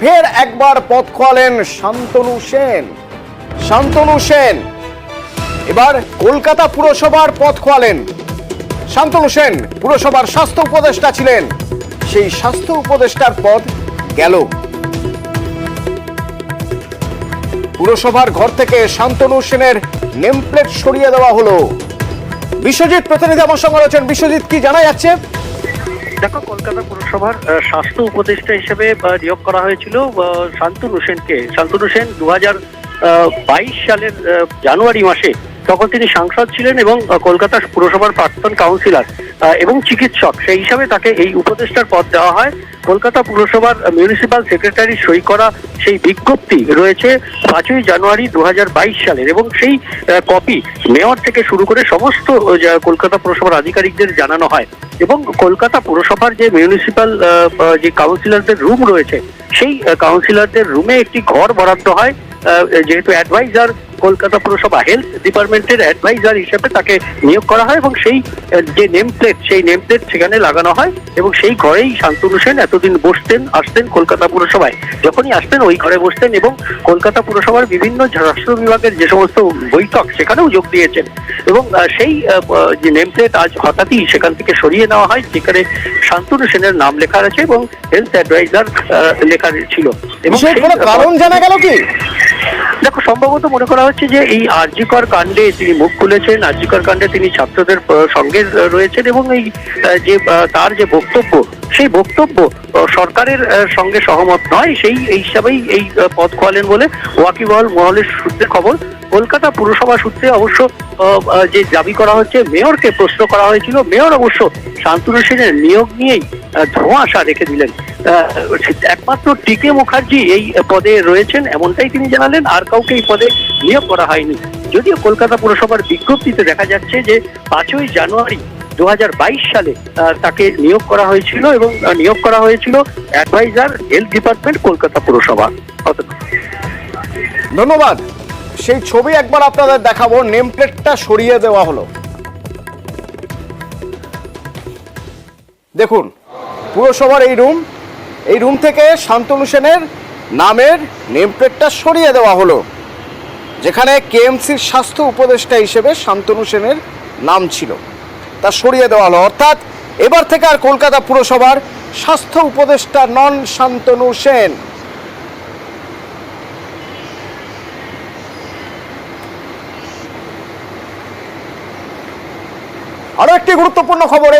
ফের একবার পথ খোয়ালেন শান্তনু সেন। শান্তনু সেন। এবার কলকাতা পুরসভার পথ খোয়ালেন শান্তনু সেন পুরসভার স্বাস্থ্য উপদেষ্টা ছিলেন। সেই স্বাস্থ্য উপদেষ্টার পদ গেল। পুরসভার ঘর থেকে শান্তনু সেনের নেমপ্লেট সরিয়ে দেওয়া হলো। বিশ্বজিৎ প্রতিনিধি আমার সঙ্গে রয়েছেন বিশ্বজিৎ, কি জানা যাচ্ছে? দেখো, কলকাতা পুরসভার স্বাস্থ্য উপদেষ্টা হিসেবে নিয়োগ করা হয়েছিল শান্তনু সেনকে। শান্তনু সেন দু বাইশ সালের জানুয়ারি মাসে তখন তিনি সাংসদ ছিলেন এবং কলকাতা পুরসভার প্রাক্তন কাউন্সিলর এবং চিকিৎসক। সেই হিসাবে তাকে এই উপদেষ্টার পদ দেওয়া হয়। কলকাতা পুরসভার মিউনিসিপাল সেক্রেটারি সই করা সেই বিজ্ঞপ্তি রয়েছে পাঁচই জানুয়ারি দু বাইশ সালের। এবং সেই কপি মেয়র থেকে শুরু করে সমস্ত কলকাতা পুরসভার আধিকারিকদের জানানো হয়। এবং কলকাতা পুরসভার যে মিউনিসিপাল যে কাউন্সিলরদের রুম রয়েছে, সেই কাউন্সিলরদের রুমে একটি ঘর বরাদ্দ হয়। যেহেতু অ্যাডভাইজার কলকাতা পুরসভা হেলথ ডিপার্টমেন্টের অ্যাডভাইজার হিসেবে তাকে নিয়োগ করা হয় এবং সেই যে নেম প্লেট সেই নেম প্লেট সেখানে লাগানো হয় এবং সেই ঘরেই শান্তনু সেন এতদিন বসতেন আসতেন কলকাতা পুরসভায়। যখনই আসতেন ওই ঘরে বসতেন এবং কলকাতা পুরসভার বিভিন্ন রাষ্ট্র বিভাগের যে সমস্ত বৈঠক সেখানেও যোগ দিয়েছেন। এবং সেই যে নেম প্লেট আজ হঠাৎই সেখান থেকে সরিয়ে নেওয়া হয় যেখানে শান্তনু সেনের নাম লেখা আছে এবং হেলথ অ্যাডভাইজার লেখা ছিল। এবং কারণ জানা গেল কি? সম্ভবত মনে করা হচ্ছে যে এই আরজিকর কাণ্ডে তিনি মুখ খুলেছেন, আরজিকর কাণ্ডে তিনি ছাত্রদের সঙ্গে রয়েছেন এবং এই যে তার যে বক্তব্য সেই বক্তব্য সরকারের সঙ্গে সহমত নয়, সেই এই হিসাবেই এই পদ খোয়ালেন বলে ওয়াকিবহল মহলের সূত্রে খবর, কলকাতা পুরসভা সূত্রে অবশ্য যে দাবি করা হচ্ছে, মেয়রকে প্রশ্ন করা হয়েছিল। মেয়র অবশ্য শান্তনু সেনের নিয়োগ নিয়েই ধোঁয়াশা রেখে দিলেন। একমাত্র টিকে মুখার্জি এই পদে রয়েছেন, এমনটাই তিনি জানালেন, আর কাউকে এই পদে নিয়োগ করা হয়নি। যদিও কলকাতা পুরসভার বিজ্ঞপ্তিতে দেখা যাচ্ছে যে পাঁচই জানুয়ারি দু হাজার বাইশ সালে তাকে নিয়োগ করা হয়েছিল এবং নিয়োগ করা হয়েছিল অ্যাডভাইজার, হেলথ ডিপার্টমেন্ট, কলকাতা পুরসভা। ধন্যবাদ। সেই ছবি একবার আপনাদের দেখাবো নেম প্লেটটা সরিয়ে দেওয়া হলো। দেখুন, পুরসভার এই রুম এই রুম থেকে শান্তনু সেনের নামের নেম প্লেটটা সরিয়ে দেওয়া হলো, যেখানে কেএমসির স্বাস্থ্য উপদেষ্টা হিসেবে শান্তনু সেনের নাম ছিল। তা সরিয়ে দেওয়া হলো। অর্থাৎ এবার থেকে আর কলকাতা পুরসভার স্বাস্থ্য উপদেষ্টা নন শান্তনু সেন। আরও একটি গুরুত্বপূর্ণ খবর